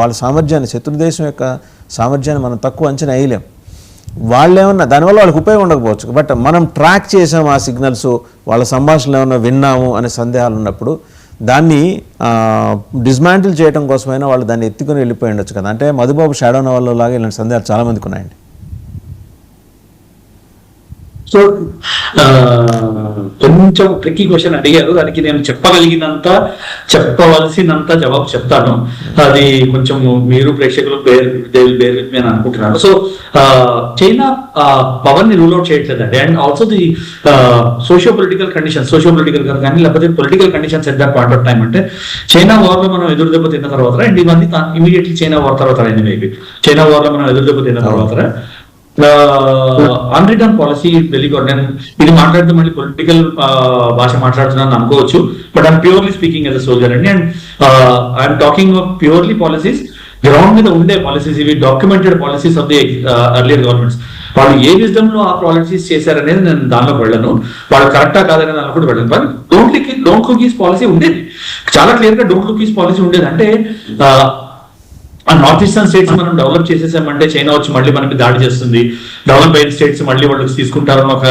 వాళ్ళ సామర్థ్యాన్ని శత్రుదేశం యొక్క సామర్థ్యాన్ని మనం తక్కువ అంచనా వేయలేం. వాళ్ళు ఏమన్నా దానివల్ల వాళ్ళకి ఉపయోగం ఉండకపోవచ్చు. బట్ మనం ట్రాక్ చేసాం ఆ సిగ్నల్స్ వాళ్ళ సంభాషణలు ఏమన్నా విన్నాము అనే సందేహాలు ఉన్నప్పుడు దాన్ని డిస్మాంటిల్ చేయడం కోసమైనా వాళ్ళు దాన్ని ఎత్తుకుని వెళ్ళిపోయి ఉండొచ్చు కదా. అంటే మధుబాబు షాడో నవల్లో లాగా ఇలాంటి సందేహాలు చాలా మందికి ఉన్నాయండి. సో కొంచెం ట్రిక్కీ క్వశ్చన్ అడిగారు. దానికి నేను చెప్పగలిగినంత చెప్పవలసినంత జవాబు చెప్తాను. అది కొంచెం మీరు ప్రేక్షకులు బేర్ బేర్ అని అనుకుంటున్నాను సో చైనా పవర్ని రూల్ అవుట్ చేయట్లేదండి. And also the socio political condition socio political కానీ లేకపోతే political conditions at that point of time అంటే చైనా వార్లో మనం ఎదురు దెబ్బ తిన్న తర్వాత అండ్ ఇవన్నీ ఇమీడియట్లీ చైనా వార్ తర్వాత అయింది మేబీ చైనా వార్లో మనం ఎదురు దెబ్బ తిన్న తర్వాత అన్రిటర్న్ పాలసీ వెరీ నేను ఇది మాట్లాడితే మళ్ళీ పొలిటికల్ భాష మాట్లాడుతున్నాను అనుకోవచ్చు but I'm purely speaking as a soldier అండి. And I'm talking purely policies ground మీద ఉండే పాలసీస్ ఇవి documented policies of the earlier governments వాళ్ళు ఏ విజమ్లో ఆ పాలసీస్ చేశారనేది నేను దానిలోకి వెళ్ళను. వాళ్ళు కరెక్టా కాదనే దానిలో కూడా వెళ్ళను. కానీ don't look don't look policy ఉండేది. చాలా క్లియర్గా డోంట్ లుక్ పాలసీ ఉండేది. అంటే ఆ, నార్త్ ఈస్టర్న్ స్టేట్స్ మనం డెవలప్ చేసేసామంటే చైనా వచ్చి మళ్ళీ మనకి దాడి చేస్తుంది. డెవలప్ అయిన స్టేట్స్ మళ్ళీ వాళ్ళు తీసుకుంటారని ఒక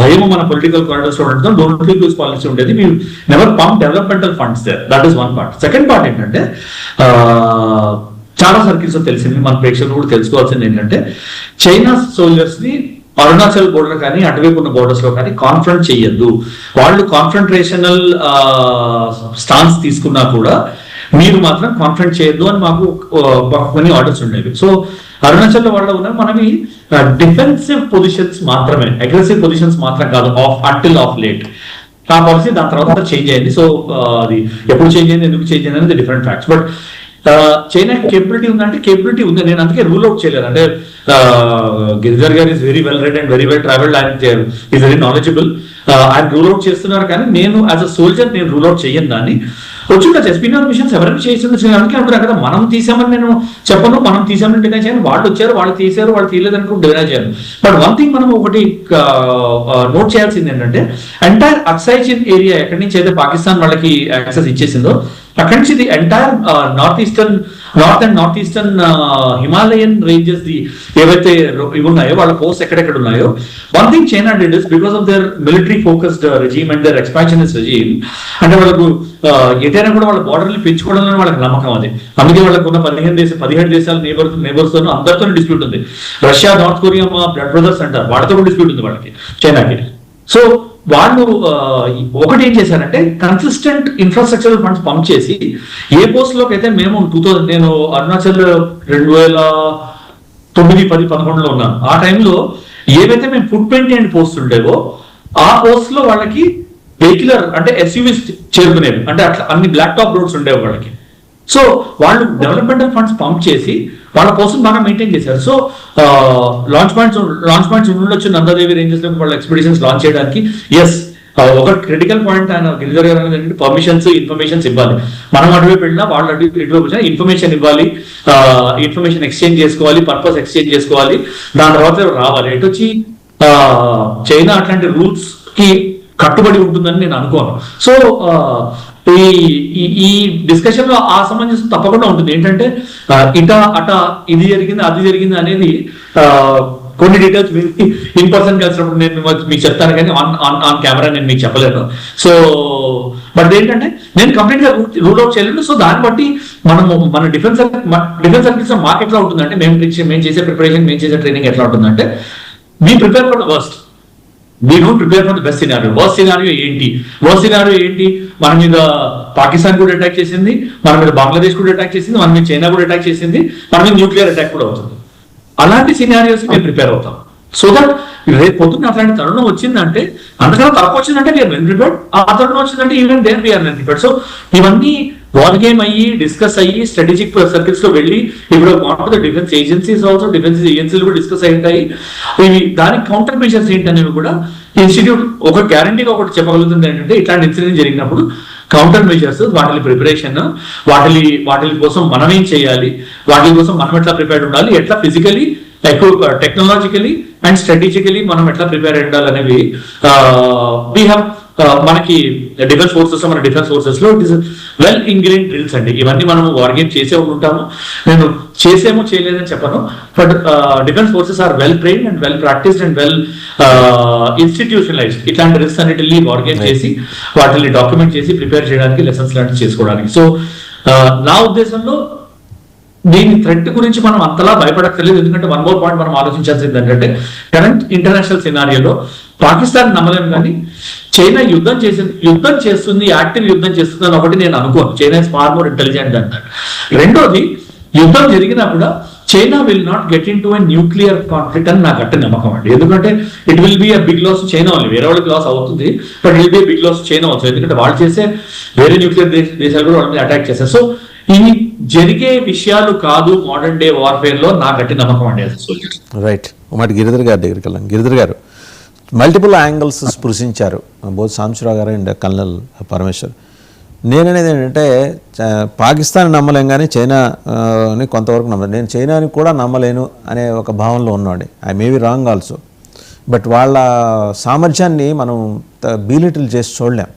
భయం మన పొలిటికల్ కారిడర్స్ ఉండడంతో డోంట్ పాలసీ ఉండేది. Me never pump developmental funds there that is one part second part ఏంటంటే చాలా సర్కిల్స్ తెలిసింది మన ప్రేక్షకులు కూడా తెలుసుకోవాల్సింది ఏంటంటే చైనా సోల్జర్స్ని అరుణాచల్ బోర్డర్ కానీ అటువైపు ఉన్న బోర్డర్స్లో కానీ కాన్ఫరెంట్ చేయొద్దు వాళ్ళు కాన్ఫ్రంట్రేషనల్ స్టాన్స్ తీసుకున్నా కూడా మీరు మాత్రం కాన్ఫిడెంట్ చేయొద్దు అని మాకు కొన్ని ఆర్డర్స్ ఉండేవి. సో అరుణాచల్ వాళ్ళ ఉన్న ఉన్నారు మనవి డిఫెన్సివ్ పొజిషన్స్ మాత్రమే. అగ్రెసివ్ పొజిషన్స్ మాత్రం కాదు ఆఫ్ అంటిల్ ఆఫ్ లేట్ ఆ పాలసీ దాని తర్వాత చేంజ్ అయింది. సో అది ఎప్పుడు చేంజ్ అయింది ఎందుకు చేంజ్ అయింది అనేది different facts but China capability ఉందంటే కేపబిలిటీ ఉంది. నేను అందుకే రూల్ అవుట్ చేయలేదు. అంటే Uh, గిరిజర్ గారు is very well read and very well travelled and is very knowledgeable ఆయన రూల్ అవుట్ చేస్తున్నారు కానీ నేను యాజ్ అ సోల్జర్ నేను రూల్ అవుట్ చేయను దాన్ని. వచ్చి ఎస్పీఆర్ మిషన్స్ ఎవరైనా చేసి అందుకే అంటారు మనం తీసామని నేను చెప్పను మనం తీసామని డినై చేయను. వాళ్ళు వచ్చారు వాళ్ళు తీశారు వాళ్ళు తీయలేదు అనుకుంటే డినై చేయను. బట్ వన్ థింగ్ మనం ఒకటి uh, uh, నోట్ చేయాల్సింది ఏంటంటే ఎంటైర్ అక్సైచిన్ ఏరియా ఎక్కడి నుంచి అయితే పాకిస్తాన్ వాళ్ళకి యాక్సెస్ ఇచ్చేసిందో అక్కడి నుంచి the entire north eastern north and north eastern Himalayan ranges the ఏవైతే ఇవి ఉన్నాయో వాళ్ళ పోస్ట్ ఎక్కడెక్కడ ఉన్నాయో one thing China did is because of their military focused regime and their expansionist regime అంటే వాళ్ళకు uh, ఆ, ఏదైనా కూడా వాళ్ళ బార్డర్ని పెంచుకోవడంలో వాళ్ళకి నమ్మకం అది. అందుకే వాళ్ళకు ఉన్న పదిహేను దేశం పదిహేడు దేశాల నేబర్ నేబర్స్తో అందరితో డిస్ప్యూట్ ఉంది. రష్యా నార్త్ కొరియా మా బ్లడ్ బ్రదర్స్ అంటారు. వాళ్ళతో కూడా డిస్ప్యూట్ ఉంది వాళ్ళకి చైనాకి సో వాళ్ళు ఒకటి ఏం చేశారంటే కన్సిస్టెంట్ ఇన్ఫ్రాస్ట్రక్చర్ ఫండ్స్ పంప్ చేసి ఏ పోస్ట్లోకి అయితే మేము టూ థౌసండ్ నేను అరుణాచల్ రెండు వేల తొమ్మిది పది పదకొండులో ఉన్నాను. ఆ టైంలో ఏవైతే మేము ఫుడ్ పెయింట్ అండ్ పోస్ట్ ఉండేవో ఆ పోస్ట్లో వాళ్ళకి వెహికులర్ అంటే ఎస్యూవీస్ చేరుకునేవి. అంటే అట్లా అన్ని బ్లాక్ టాప్ రోడ్స్ ఉండేవి వాళ్ళకి. సో వాళ్ళు డెవలప్మెంటల్ ఫండ్స్ పంప్ చేసి వాళ్ళ కోసం బాగా మెయింటైన్ చేశారు. So launch points launch points ఉండొచ్చు. నందాదేవి రేంజెస్లో వాళ్ళ ఎక్స్పెడిషన్స్ లాంచ్ చేయడానికి. ఎస్ ఒక క్రిటికల్ పాయింట్ ఆయన గిరిజర్ గారు అనేది పర్మిషన్స్ ఇన్ఫర్మేషన్స్ ఇవ్వాలి. మనం అటువైపు వెళ్ళినా వాళ్ళు అటు ఇటువైపు వచ్చినా ఇన్ఫర్మేషన్ ఇవ్వాలి. ఇన్ఫర్మేషన్ ఎక్స్చేంజ్ చేసుకోవాలి పర్పస్ ఎక్స్చేంజ్ చేసుకోవాలి. దాని తర్వాత రావాలి. ఎటు వచ్చి? చైనా అట్లాంటి రూల్స్కి కట్టుబడి ఉంటుందని నేను అనుకోను. సో ఈ ఈ- డిస్కషన్లో ఆ సమంజసం తప్పకుండా ఉంటుంది. ఏంటంటే ఇట అట ఇది జరిగింది అది జరిగింది అనేది కొన్ని డీటెయిల్స్ ఇన్ పర్సన్ కలిసినప్పుడు నేను మీకు- చెప్తాను కానీ ఆన్ ఆన్ ఆన్ కెమెరా నేను మీకు చెప్పలేను. సో బట్ ఏంటంటే నేను కంప్లీట్గా రూల్ అవుట్ చేయలేను. సో దాన్ని బట్టి మనము మన డిఫెన్స్ డిఫెన్స్ సర్వీస్ మాకు ఎట్లా ఉంటుందంటే మేము మేము చేసే ప్రిపరేషన్ మేము చేసే ట్రైనింగ్ ఎట్లా ఉంటుందంటే we prepare for the worst we don't prepare for the best scenario worst scenario ఏంటి? వర్స్ట్ సినారియో ఏంటి? మన మీద పాకిస్తాన్ కూడా అటాక్ చేసింది మన మీద బంగ్లాదేశ్ కూడా అటాక్ చేసింది మన మీద చైనా కూడా అటాక్ చేసింది మన మీద న్యూక్లియర్ అటాక్ కూడా అవుతుంది. అలాంటి సినారియోస్ మేము ప్రిపేర్ అవుతాం. సో దట్ రేపు పొద్దున్న అట్లాంటి తరుణం వచ్చిందంటే అంతకన్నా తక్కువ వచ్చిందంటే వీఆర్ వెల్ ప్రిపేర్డ్ ఆ తరుణం వచ్చిందంటే even there we are well prepared so ఇవన్నీ వార్ గేమ్ అయ్యి డిస్కస్ అయ్యి స్ట్రాటజిక్ సర్కిల్స్లో వెళ్ళి ఇప్పుడు the defence agencies also defence ఏజెన్సీలు కూడా డిస్కస్ అయ్యాయి ఇవి దానికి కౌంటర్ మెషర్స్ ఏంటనేవి కూడా ఇన్స్టిట్యూట్ ఒక గ్యారంటీగా ఒకటి చెప్పగలుగుతుంది ఏంటంటే ఇట్లాంటి ఇన్సిడెంట్ జరిగినప్పుడు కౌంటర్ మెజర్స్ వాటి ప్రిపరేషన్ వాటి వాటి కోసం మనం ఏం చేయాలి? వాటి కోసం మనం ఎట్లా ప్రిపేర్డ్ ఉండాలి? ఎట్లా ఫిజికలీ ఎక్కువ టెక్నాలజికలీ అండ్ స్ట్రాటజికలీ మనం ఎట్లా ప్రిపేర్ అయి ఉండాలి అనేవి వీ హ్యావ్ మనకి డిఫెన్స్ ఫోర్సెస్ మన defence ఫోర్సెస్లో it is well ingrained drills అండి. ఇవన్నీ మనం వార్ గేమ్ చేసే ఉంటాము. నేను చేసేమో చేయలేదని చెప్పను. But defence forces are well train and well practised and well institutionalised ఇట్లాంటి రిస్క్ అన్నిటిని వార్ గేమ్ చేసి వాటిని డాక్యుమెంట్ చేసి ప్రిపేర్ చేయడానికి లెసన్స్ లాంటివి చేసుకోవడానికి. సో నా ఉద్దేశంలో దీని థ్రెట్ గురించి మనం అంతలా భయపడక్కర్లేదు. ఎందుకంటే వన్ మోర్ పాయింట్ మనం ఆలోచించాల్సింది ఏంటంటే కరెంట్ ఇంటర్నేషనల్ సినారియోలో పాకిస్తాన్ నమ్మలేము కానీ చైనా యుద్ధం చేసింది యుద్ధం చేస్తుంది యాక్టివ్ యుద్ధం చేస్తుంది అని ఒకటి నేను అనుకోను. China is far more intelligent అంటారు రెండోది యుద్ధం జరిగినా కూడా China will not get into a nuclear conflict అని నాకు గట్టి నమ్మకం అండి. ఎందుకంటే it will be a big loss China only వేరే వాళ్ళకి లాస్ అవుతుంది but will be big loss China అవుతుంది ఎందుకంటే వాళ్ళు చేసే వేరే న్యూక్లియర్ దేశాలు కూడా వాళ్ళని అటాక్ చేశారు సో ఈ జరిగే విషయాలు కాదు మోడర్న్ డే వార్ఫేర్లో నా గట్టి నమ్మకం అండి. యాజ్ రైట్ మరి గిరిధర్ గారి దగ్గరికి వెళ్ళాం గిరిధర్ గారు మల్టిపుల్ యాంగిల్స్ స్పృశించారు. బోత్ సాంబశివరావు గారు అండ్ కల్నల్ పరమేశ్వర్. నేననేది ఏంటంటే పాకిస్తాన్ నమ్మలేం కానీ చైనా కొంతవరకు నమ్మలేను నేను చైనాని కూడా నమ్మలేను అనే ఒక భావనలో ఉన్నాడు I may be wrong also. But వాళ్ళ సామర్థ్యాన్ని మనం బీలిటిల్ చేసి చూడలేం.